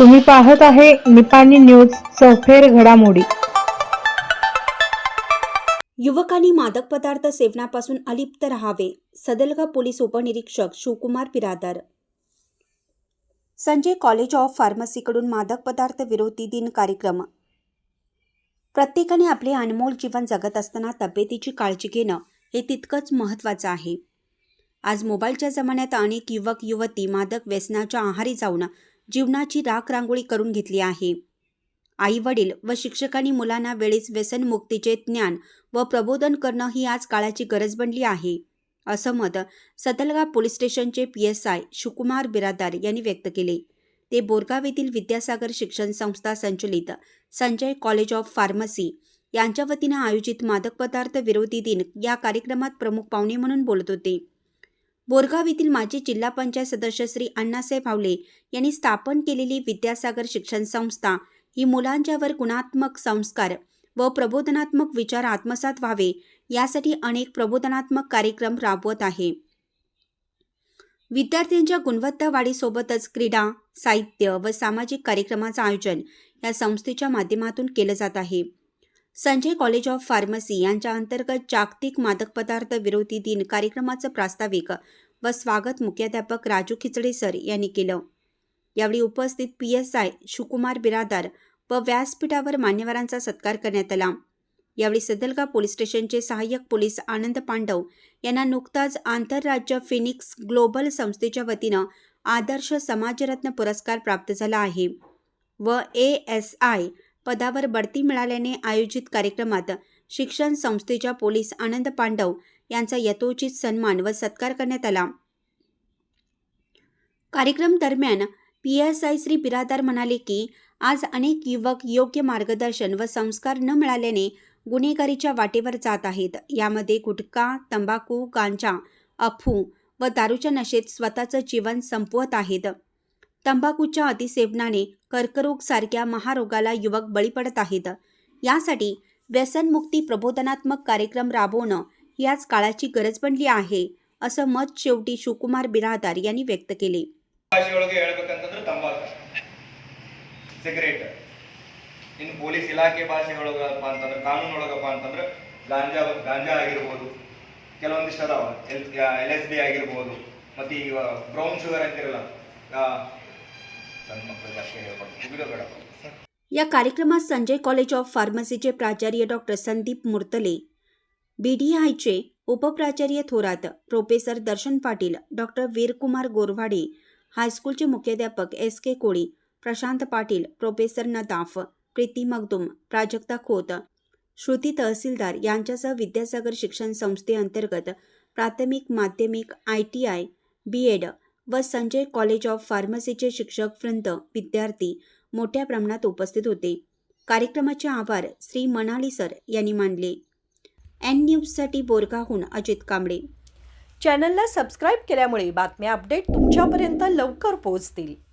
तुम्ही पाहत आहे निपाणी न्यूज सफेर घडामोडी. युवकांनी मादक पदार्थ सेवनापासून अलिप्त राहावे सदलगा पोलीस उपनिरीक्षक शिवकुमार बिरादर संजय कॉलेज ऑफ फार्मसीकडून मादक पदार्थ विरोधी दिन कार्यक्रम. प्रत्येकाने आपले अनमोल जीवन जगत असताना तब्येतीची काळजी घेणं हे तितकंच महत्त्वाचं आहे. आज मोबाईलच्या जमान्यात अनेक युवक युवती मादक व्यसनाच्या आहारी जाऊन जीवनाची राख रांगोळी करून घेतली आहे. आई वडील व शिक्षकांनी मुलांना वेळीच व्यसनमुक्तीचे ज्ञान व प्रबोधन करणं ही आज काळाची गरज बनली आहे असं मत सतलगा पोलीस स्टेशनचे P S I Shukumar Biradar यांनी व्यक्त केले. ते बोरगाव येथील विद्यासागर शिक्षण संस्था संचलित संजय कॉलेज ऑफ फार्मसी यांच्या वतीनं आयोजित मादक पदार्थ विरोधी दिन या कार्यक्रमात प्रमुख पाहुणे म्हणून बोलत होते. बोरगाव येथील माजी जिल्हा पंचायत सदस्य श्री अण्णासाहेब हावले यांनी स्थापन केलेली विद्यासागर शिक्षण संस्था ही मुलांच्यावर गुणात्मक संस्कार व प्रबोधनात्मक विचार आत्मसात व्हावे यासाठी अनेक प्रबोधनात्मक कार्यक्रम राबवत आहे. विद्यार्थ्यांच्या गुणवत्ता वाढीसोबतच क्रीडा साहित्य व सामाजिक कार्यक्रमाचं आयोजन या संस्थेच्या माध्यमातून केलं जात आहे. संजय कॉलेज ऑफ फार्मसी यांच्या अंतर्गत जागतिक मादक पदार्थ विरोधी दिन कार्यक्रमाचं प्रास्ताविक व स्वागत मुख्याध्यापक राजू खिचडे सर यांनी केलं. यावेळी उपस्थित P S I Shivkumar Biradar व व्यासपीठावर मान्यवरांचा सत्कार करण्यात आला. यावेळी सदलगा पोलीस स्टेशनचे सहाय्यक पोलीस आनंद पांडव यांना नुकताच आंतरराज्य फिनिक्स ग्लोबल संस्थेच्या वतीनं आदर्श समाजरत्न पुरस्कार प्राप्त झाला आहे व ए एस आय पदावर बढती मिळाल्याने आयोजित कार्यक्रमात शिक्षण संस्थेच्या पोलीस आनंद पांडव यांचा यथोचित सन्मान व सत्कार करण्यात आला. कार्यक्रम दरम्यान P S I Shri Biradar म्हणाले की आज अनेक युवक योग्य मार्गदर्शन व संस्कार न मिळाल्याने गुन्हेगारीच्या वाटेवर जात आहेत. यामध्ये गुटखा तंबाखू गांजा अफू व दारूच्या नशेत स्वतःचं जीवन संपवत आहेत. तंबाखूच्या अतिसेवनाने कर्करोग सारख्या महारोगाला युवक बळी पडत आहेत यासाठी व्यसनमुक्ती प्रबोधनात्मक कार्यक्रम राबवणं ही आज काळाची गरज बनली आहे असं मत शेवटी शिवकुमार बिरादार यांनी व्यक्त केले ಭಾಷೆಯೊಳಗೆ ಹೇಳ್ಬೇಕಂತಂದ್ರೆ ತಂಬಾಕು ಸಿಗರೇಟ್ ಇನ್ನು ಪೊಲೀಸ್ ಇಲಾಖೆ ಭಾಷೆಯೊಳಗಪ್ಪ ಅಂತಂದ್ರೆ ಕಾನೂನೊಳಗಪ್ಪ ಅಂತಂದ್ರೆ ಗಾಂಜಾ ಗಾಂಜಾ ಆಗಿರ್ಬೋದು ಕೆಲವೊಂದಿಷ್ಟು ಅದಾವ ಎಲ್ ಎಲ್ ಎಸ್ ಬಿ ಆಗಿರ್ಬೋದು ಮತ್ತು ಈಗ ಬ್ರೌನ್ ಶುಗರ್ ಅಂತಿರಲ್ಲ या कार्यक्रमात संजय कॉलेज ऑफ फार्मसीचे प्राचार्य doctor Sandeep Murtale B D आयचे उपप्राचार्य थोरात प्रोफेसर दर्शन पाटील डॉक्टर वीरकुमार गोरवाडे हायस्कूलचे मुख्याध्यापक S K Koli Prashant Patil professor Nadaf Preeti Magdum Prajakta Khot Shruti Tahsildar यांच्यासह विद्यासागर शिक्षण संस्थेअंतर्गत प्राथमिक माध्यमिक I T I B Ed व संजय कॉलेज ऑफ फार्मसीचे शिक्षक वृंद विद्यार्थी मोठ्या प्रमाणात उपस्थित होते. कार्यक्रमाचे आभार श्री मनाली सर यांनी मानले. एन न्यूजसाठी बोरगाहून अजित कांबळे. चॅनलला सबस्क्राईब केल्यामुळे बातम्या अपडेट तुमच्यापर्यंत लवकर पोहोचतील.